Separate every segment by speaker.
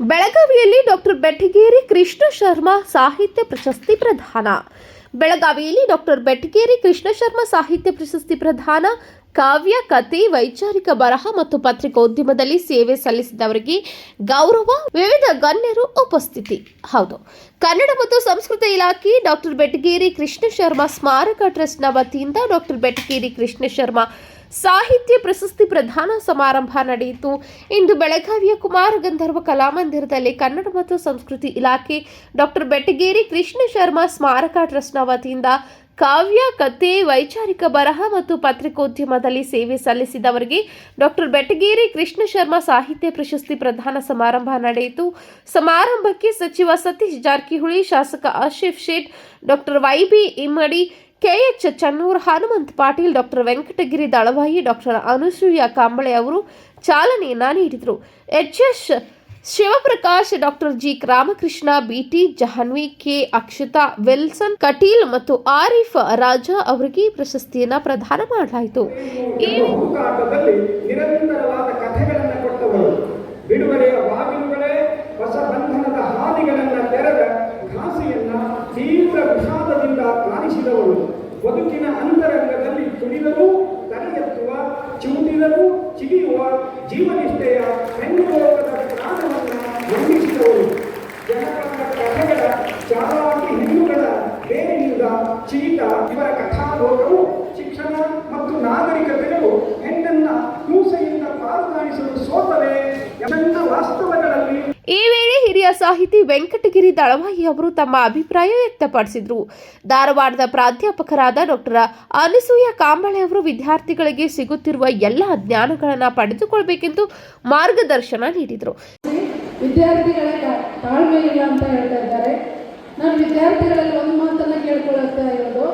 Speaker 1: ಬೆಳಗಾವಿಯಲ್ಲಿ ಡಾಕ್ಟರ್ ಬೆಟ್ಟಗೇರಿ ಕೃಷ್ಣ ಶರ್ಮಾ ಸಾಹಿತ್ಯ ಪ್ರಶಸ್ತಿ ಪ್ರದಾನ. ಬೆಳಗಾವಿಯಲ್ಲಿ ಡಾಕ್ಟರ್ ಬೆಟ್ಟಗೇರಿ ಕೃಷ್ಣ ಶರ್ಮಾ ಸಾಹಿತ್ಯ ಪ್ರಶಸ್ತಿ ಪ್ರದಾನ, ಕಾವ್ಯ, ಕಥೆ, ವೈಚಾರಿಕ ಬರಹ ಮತ್ತು ಪತ್ರಿಕೋದ್ಯಮದಲ್ಲಿ ಸೇವೆ ಸಲ್ಲಿಸಿದವರಿಗೆ ಗೌರವ, ವಿವಿಧ ಗಣ್ಯರು ಉಪಸ್ಥಿತಿ. ಹೌದು. ಕನ್ನಡ ಮತ್ತು ಸಂಸ್ಕೃತಿ ಇಲಾಖೆ ಡಾಕ್ಟರ್ ಬೆಟ್ಟಗೇರಿ ಕೃಷ್ಣ ಶರ್ಮಾ ಸ್ಮಾರಕ ಟ್ರಸ್ಟ್ನ ವತಿಯಿಂದ ಡಾಕ್ಟರ್ ಬೆಟ್ಟಗೇರಿ ಕೃಷ್ಣ ಶರ್ಮಾ ಸಾಹಿತ್ಯ ಪ್ರಶಸ್ತಿ ಪ್ರದಾನ ಸಮಾರಂಭ ನಡೆಯಿತು. ಇಂದು ಬೆಳಗಾವಿಯ ಕುಮಾರ ಗಂಧರ್ವ ಕಲಾಮಂದಿರದಲ್ಲಿ ಕನ್ನಡ ಮತ್ತು ಸಂಸ್ಕೃತಿ ಇಲಾಖೆ ಡಾಕ್ಟರ್ ಬೆಟ್ಟಗೇರಿ ಕೃಷ್ಣ ಶರ್ಮಾ ಸ್ಮಾರಕ ಟ್ರಸ್ಟ್ನ ವತಿಯಿಂದ ಕಾವ್ಯ, ಕಥೆ, ವೈಚಾರಿಕ ಬರಹ ಮತ್ತು ಪತ್ರಿಕೋದ್ಯಮದಲ್ಲಿ ಸೇವೆ ಸಲ್ಲಿಸಿದವರಿಗೆ ಡಾಕ್ಟರ್ ಬೆಟ್ಟಗೇರಿ ಕೃಷ್ಣ ಶರ್ಮಾ ಸಾಹಿತ್ಯ ಪ್ರಶಸ್ತಿ ಪ್ರದಾನ ಸಮಾರಂಭ ನಡೆಯಿತು. ಸಮಾರಂಭಕ್ಕೆ ಸಚಿವ ಸತೀಶ್ ಜಾರಕಿಹೊಳಿ, ಶಾಸಕ Asif Shet doctor Y B Immadi K H Channur, Hanumant Patil, doctor Venkatagiri Dalavayi, doctor Anusuya Kamble ಅವರು ಚಾಲನೆಯನ್ನ ನೀಡಿದರು. H S Shivaprakash, doctor G Ramakrishna B T Jahnavi, K Akshata, Wilson Kateel ಮತ್ತು ಆರಿಫ್ ರಾಜಾ ಅವರಿಗೆ ಪ್ರಶಸ್ತಿಯನ್ನ ಪ್ರದಾನ ಮಾಡಲಾಯಿತು.
Speaker 2: ತೀವ್ರ ವಿಷಾದದಿಂದ ಕಾಣಿಸಿದವರು. ಬದುಕಿನ ಅಂತರಂಗದಲ್ಲಿ ತುಳಿದರೂ ತಲೆ ಎತ್ತುವ ಚಿವುಟಿದರೂ ಚಿಗಿಯುವ ಜೀವನಿಷ್ಠೆಯ ಹೆಣ್ಣು ಲೋಕದ ಪ್ರಾಣವನ್ನು ವರ್ಣಿಸಿದವರು ಜನಪದ ಕಥೆಗಳ ಚಾಲಾಕಿ ಹೆಣ್ಣುಗಳ ಬೇರಿನಿಂದ ಚೀಟ ಇವರ ಕಥಾಲೋಕವು
Speaker 1: ಸಾಹಿತಿ ವೆಂಕಟಗಿರಿ ದಳವಾಯಿ ಅವರು ತಮ್ಮ ಅಭಿಪ್ರಾಯ ವ್ಯಕ್ತಪಡಿಸಿದರು. ಧಾರವಾಡದ ಪ್ರಾಧ್ಯಾಪಕರಾದ ಡಾಕ್ಟರ್ ಅನಸೂಯ ಕಾಂಬಳೆ ಅವರು ವಿದ್ಯಾರ್ಥಿಗಳಿಗೆ ಸಿಗುತ್ತಿರುವ ಎಲ್ಲ ಜ್ಞಾನಗಳನ್ನು ಪಡೆದುಕೊಳ್ಬೇಕೆಂದು ಮಾರ್ಗದರ್ಶನ ನೀಡಿದರು.
Speaker 3: ಅಂತ ಹೇಳ್ತಾ ಇದ್ದಾರೆ. ನಾನು ವಿದ್ಯಾರ್ಥಿಗಳಲ್ಲಿ ಒಂದು ಮಾತನ್ನು ಕೇಳ್ಕೊಳ್ತಾ ಇರೋದು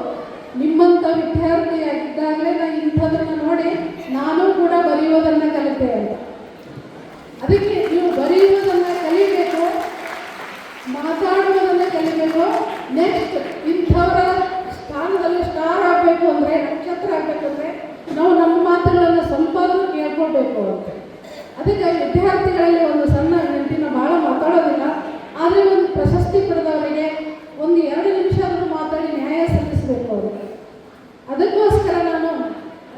Speaker 3: ನಿಮ್ಮಂಥ ವಿದ್ಯಾರ್ಥಿಯಾಗಿದ್ದಾಗಲೇ ನಾನು ಇಂಥದನ್ನು ನೋಡಿ ನಾನು ಕೂಡ ಬರೆಯುವುದನ್ನು ಕಲಿತೆ ಅಂತ ಅದಕ್ಕೆ ನೀವು ಬರೆಯುವುದನ್ನು ಕಲಿಬೇಕು ಮಾತಾಡುವುದನ್ನು ಕಲಿಬೇಕು ನೆಕ್ಸ್ಟ್ ಇಂಥವರ ಸ್ಥಾನದಲ್ಲಿ ಸ್ಟಾರ್ ಆಗಬೇಕು ಅಂದರೆ ನಕ್ಷತ್ರ ಆಗಬೇಕು ಅಂದರೆ ನಾವು ನಮ್ಮ ಮಾತುಗಳನ್ನು ಸ್ವಲ್ಪ ಕೇಳ್ಕೊಳ್ಬೇಕು ಅಂತ. ಅದಕ್ಕೆ ವಿದ್ಯಾರ್ಥಿಗಳಲ್ಲಿ ಒಂದು ಸಣ್ಣ ನೆನಪಿನ ಭಾಳ ಮಾತಾಡೋದಿಲ್ಲ. ಆದರೆ ಒಂದು ಪ್ರಶಸ್ತಿ ಪಡೆದವರಿಗೆ ಒಂದು ಎರಡು ನಿಮಿಷ ಆದರೂ ಮಾತಾಡಿ ನ್ಯಾಯ ಸಲ್ಲಿಸಬೇಕು ಅವರು. ಅದಕ್ಕೋಸ್ಕರ ನಾನು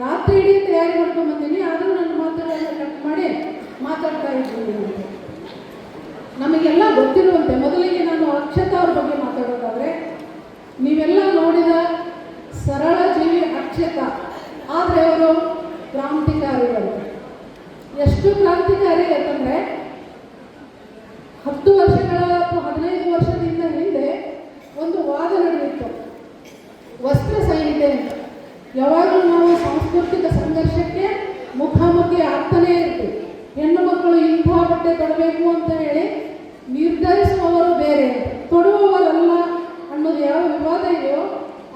Speaker 3: ರಾತ್ರಿ ಇಡೀ ತಯಾರಿ ಮಾಡ್ಕೊಂಡು ಬಂದೀನಿ. ಆದರೂ ನನ್ನ ಮಾತುಗಳನ್ನು ಕಟ್ ಮಾಡಿ ಮಾತಾಡ್ತಾ ಇದ್ದೀನಿ ನಮಗೆಲ್ಲ ಗೊತ್ತಿರುವಂತೆ ಮೊದಲಿಗೆ ನಾನು ಅಕ್ಷತಾ ಅವ್ರ ಬಗ್ಗೆ ಮಾತಾಡೋದಾದರೆ ನೀವೆಲ್ಲ ನೋಡಿದ ಸರಳ ಜೀವಿ ಅಕ್ಷತಾ ಆದರೆ ಅವರು ಕ್ರಾಂತಿಕಾರಿಗಳು ಎಷ್ಟು ಕ್ರಾಂತಿಕಾರಿ ಅಂತಂದರೆ ಹತ್ತು ವರ್ಷಗಳ ಅಥವಾ ಹದಿನೈದು ವರ್ಷದಿಂದ ಹಿಂದೆ ಒಂದು ವಾದ ನಡೆದಿತ್ತು. ವಸ್ತ್ರ ಸಂಹಿತೆ ಯಾವಾಗಲೂ ನಾವು ಸಾಂಸ್ಕೃತಿಕ ಸಂಘರ್ಷಕ್ಕೆ ಮುಖಾಮುಖಿ ಆಗ್ತಾನೇ ಇರ್ತೀವಿ. ಹೆಣ್ಣು ಮಕ್ಕಳು ಇಂಥ ಬಟ್ಟೆ ತೊಡಬೇಕು ಅಂತ ಹೇಳಿ ನಿರ್ಧರಿಸುವವರು ಬೇರೆ. ತೊಡುವವರಲ್ಲ ಅನ್ನೋದು ಯಾವ ವಿವಾದ ಇದೆಯೋ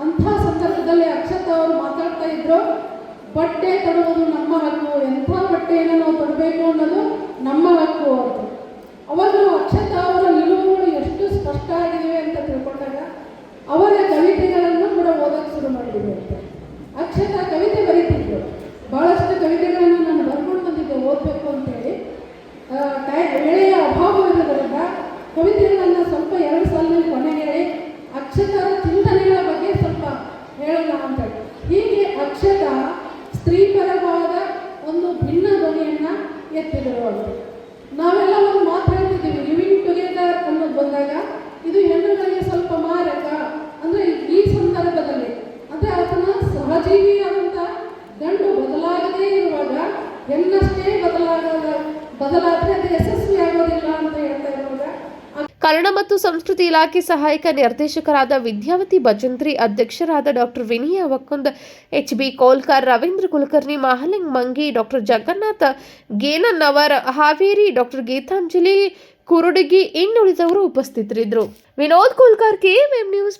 Speaker 3: ಅಂಥ ಸಂದರ್ಭದಲ್ಲಿ ಅಕ್ಷತ ಅವರು ಮಾತಾಡ್ತಾ ಇದ್ರು, ಬಟ್ಟೆ ತೊಡುವುದು ನಮ್ಮ ಹಕ್ಕು, ಎಂಥ ಬಟ್ಟೆಯನ್ನು ನಾವು ತೊಡಬೇಕು ಅನ್ನೋದು ನಮ್ಮ ಹಕ್ಕು ಅವರು ಅವಾಗ ನಾವು ಅಕ್ಷತಾ, ಅವರ ನಿಲುವುಗಳು ಎಷ್ಟು ಸ್ಪಷ್ಟ ಆಗಿವೆ ಅಂತ ತಿಳ್ಕೊಂಡಾಗ ಅವರ ಕವಿತೆಗಳನ್ನು ಕೂಡ ಓದಕ್ಕೆ ಶುರು ಮಾಡಿದ್ದೀವಿ ಅಂತ. ಅಕ್ಷತಾ ಕವಿತೆ ಬರೀತಿದ್ರು. ಬಹಳಷ್ಟು ಕವಿತೆಗಳನ್ನು ನಾನು ಬರ್ಕೊಂಡು ಬಂದಿದ್ದೆ ಓದಬೇಕು ಅಂತೇಳಿ. ವೇಳೆಯ ಅಭಾವವಿರೋದ್ರಿಂದ ಕವಿತೆಗಳನ್ನು ಸ್ವಲ್ಪ ಎರಡು ಸಾಲಿನಲ್ಲಿ ಕೊನೆಗೆ ಹೇಳಿ ಅಕ್ಷತರ ಚಿಂತನೆಗಳ ಬಗ್ಗೆ ಸ್ವಲ್ಪ ಹೇಳೋಣ ಅಂತ ಹೇಳಿ ಹೀಗೆ ಅಕ್ಷತ ಸ್ತ್ರೀಪರವಾದ ಒಂದು ಭಿನ್ನ ಧ್ವನಿಯನ್ನು ಎತ್ತಿದರು ಅಂತ ನಾವೆಲ್ಲ ಒಂದು ಮಾತು ಹೇಳ್ತಿದ್ದೀವಿ ಲಿವಿಂಗ್ ಟುಗೆದರ್ ಅನ್ನೋದು ಬಂದಾಗ, ಇದು ಹೆಣ್ಣುಗಳಿಗೆ ಸ್ವಲ್ಪ ಮಾರಕ. ಅಂದರೆ ಈ ಸಂದರ್ಭದಲ್ಲಿ ಅಂದರೆ ಆತನ ಸಹಜೀವಿಯಾದಂಥ ಗಂಡು ಬದಲಾಗದೇ ಇರುವಾಗ ಹೆಣ್ಣಷ್ಟೇ ಬದಲಾಗ ಬದಲಾದರೆ
Speaker 1: ಕನ್ನಡ ಮತ್ತು ಸಂಸ್ಕೃತಿ ಇಲಾಖೆ ಸಹಾಯಕ ನಿರ್ದೇಶಕರಾದ ವಿದ್ಯಾವತಿ ಭಜಂತ್ರಿ, ಅಧ್ಯಕ್ಷರಾದ doctor Vinaya Vakkund H B Kolkar, Ravindra Kulkarni, Mahaling Mangi, doctor Jagannath Genannavar, Haveri doctor Geetanjali Kurudagi ಇನ್ನುಳಿದವರು ಉಪಸ್ಥಿತರಿದ್ದರು. Vinod Kolkar K news